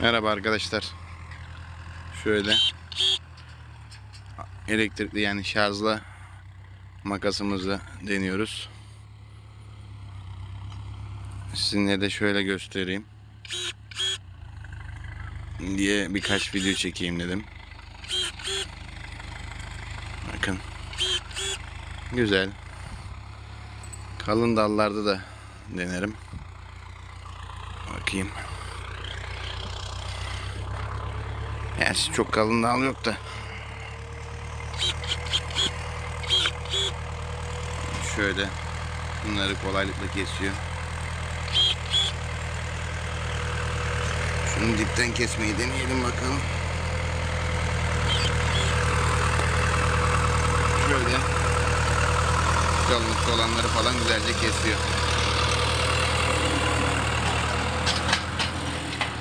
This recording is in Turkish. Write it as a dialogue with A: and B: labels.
A: Merhaba arkadaşlar. Şöyle elektrikli yani şarjla makasımızı deniyoruz. Sizinle de şöyle göstereyim. Diye birkaç video çekeyim dedim. Bakın. Güzel. Kalın dallarda da denerim. Bakayım. Gerçi çok kalın dal yok da. Şöyle bunları kolaylıkla kesiyor. Şunu dipten kesmeyi deneyelim bakalım. Şöyle kalınlıkta olanları falan güzelce kesiyor.